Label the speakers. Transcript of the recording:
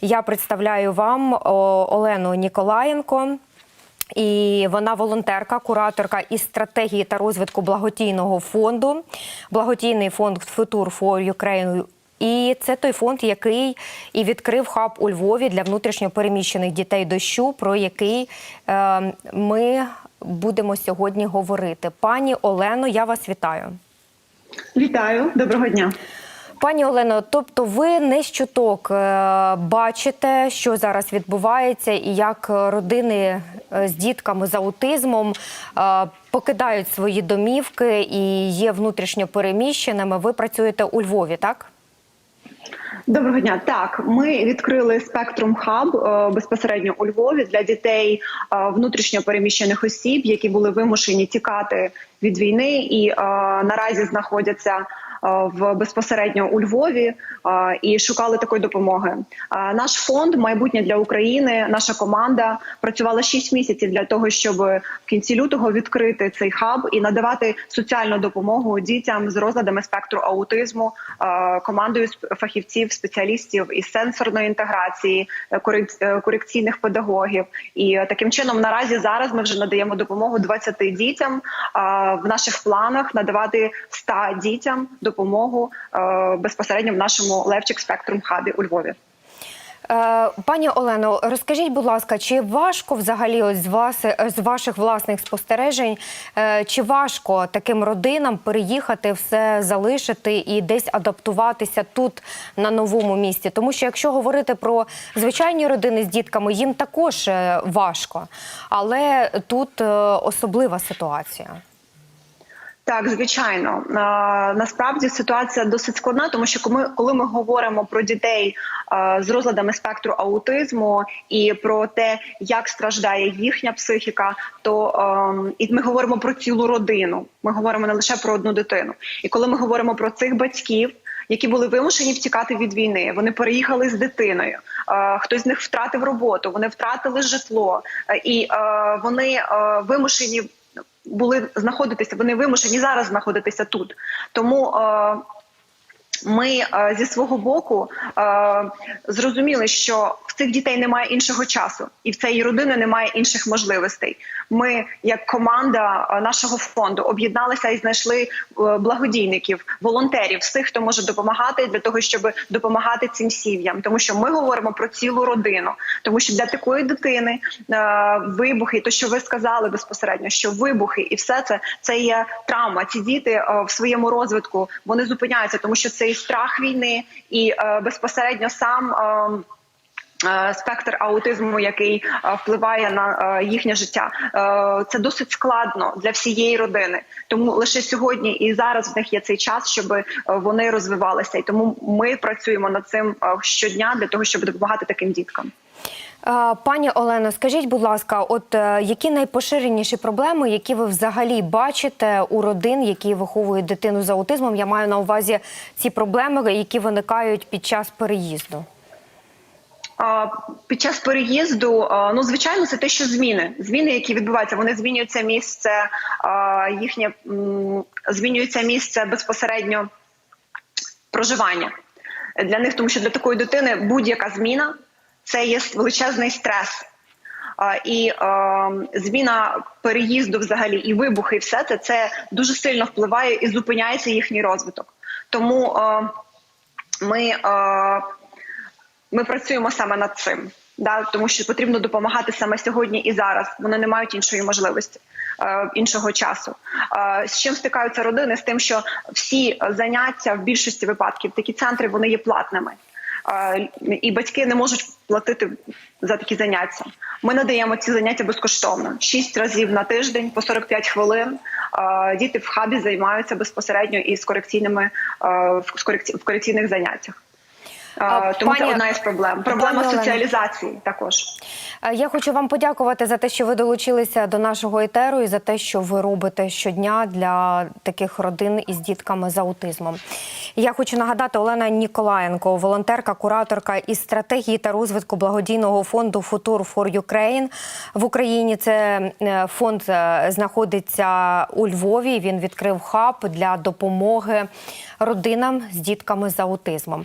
Speaker 1: Я представляю вам Олену Ніколаєнко. І вона волонтерка, кураторка із стратегії та розвитку благодійного фонду, благодійний фонд Future for Ukraine. І це той фонд, який і відкрив хаб у Львові для внутрішньопереміщених дітей дощу, про який е, ми будемо сьогодні говорити. Пані Олено, я вас вітаю.
Speaker 2: Вітаю, доброго дня.
Speaker 1: Пані Олено, тобто ви не з чуток е, бачите, що зараз відбувається, і як родини е, з дітками з аутизмом е, покидають свої домівки і є внутрішньо переміщеними. Ви працюєте у Львові, так?
Speaker 2: Доброго дня. Так, ми відкрили спектрум хаб безпосередньо у Львові для дітей внутрішньо переміщених осіб, які були вимушені тікати від війни і наразі знаходяться. Е, В безпосередньо у Львові е, і шукали такої допомоги. Е, Наш фонд майбутнє для України. Наша команда працювала 6 місяців для того, щоб в кінці лютого відкрити цей хаб і надавати соціальну допомогу дітям з розладами спектру аутизму командою фахівців, спеціалістів із сенсорної інтеграції, корекційних педагогів. І таким чином наразі зараз ми вже надаємо допомогу 20 дітям. В наших планах надавати 100 дітям допомогу е, безпосередньо в нашому Левчик Спектрум хабі у Львові.
Speaker 1: Е, Пані Олено, розкажіть, будь ласка, чи важко взагалі ось з вас з ваших власних спостережень, е, чи важко таким родинам переїхати, все залишити і десь адаптуватися тут на новому місці? Тому що якщо говорити про звичайні родини з дітками, їм також важко, але тут особлива ситуація.
Speaker 2: Так, звичайно, насправді ситуація досить складна, тому що коли, ми говоримо про дітей з розладами спектру аутизму і про те, як страждає їхня психіка, то і ми говоримо про цілу родину. Ми говоримо не лише про одну дитину. І коли ми говоримо про цих батьків. Які були вимушені втікати від війни, вони переїхали з дитиною. Хтось з них втратив роботу, вони втратили житло, і вони вимушені були знаходитися, вони вимушені зараз знаходитися тут. Тому е, ми е, зі свого боку е, зрозуміли, що в цих дітей немає іншого часу, і в цієї родини немає інших можливостей. Ми, як команда е, нашого фонду, об'єдналися і знайшли благодійників, волонтерів, всіх, хто може допомагати для того, щоб допомагати цим сім'ям. Тому що ми говоримо про цілу родину, тому що для такої дитини вибухи, то що ви сказали безпосередньо, що вибухи і все це це є травма. Ці діти в своєму розвитку вони зупиняються, тому що це і страх війни, і е, безпосередньо сам. е, е, Спектр аутизму, який е, впливає на їхнє життя, це досить складно для всієї родини. Тому лише сьогодні і зараз в них є цей час, щоб вони розвивалися. І тому ми працюємо над цим щодня для того, щоб допомагати таким діткам.
Speaker 1: Пані Олено, скажіть, будь ласка, от е, які найпоширеніші проблеми, які ви взагалі бачите у родин, які виховують дитину з аутизмом? Я маю на увазі ці проблеми, які виникають під час переїзду.
Speaker 2: Під час переїзду, ну звичайно, це те, що зміни. Зміни, які відбуваються, вони змінюються місце їхнє змінюється місце безпосередньо проживання для них, тому що для такої дитини будь-яка зміна це є величезний стрес. І зміна переїзду, взагалі, і вибухи, і все це це дуже сильно впливає і зупиняється їхній розвиток. Тому ми, ми працюємо саме над цим, да, тому що потрібно допомагати саме сьогодні і зараз. Вони не мають іншої можливості. Іншого часу з чим стикаються родини? З тим, що всі заняття в більшості випадків такі центри вони є платними, і батьки не можуть платити за такі заняття. Ми надаємо ці заняття безкоштовно шість разів на тиждень по 45 хвилин. Діти в хабі займаються безпосередньо із корекційними в корекці- корекційних заняттях.
Speaker 1: А,
Speaker 2: Тому
Speaker 1: пані-
Speaker 2: це одна із проблем. Проблема
Speaker 1: Пані
Speaker 2: соціалізації також.
Speaker 1: Я хочу вам подякувати за те, що ви долучилися до нашого етеру і за те, що ви робите щодня для таких родин із дітками з аутизмом. Я хочу нагадати Олена Ніколаєнко, волонтерка, кураторка із стратегії та розвитку благодійного фонду Future for Ukraine в Україні. Це е, фонд е, знаходиться у Львові. Він відкрив хаб для допомоги родинам з дітками з аутизмом.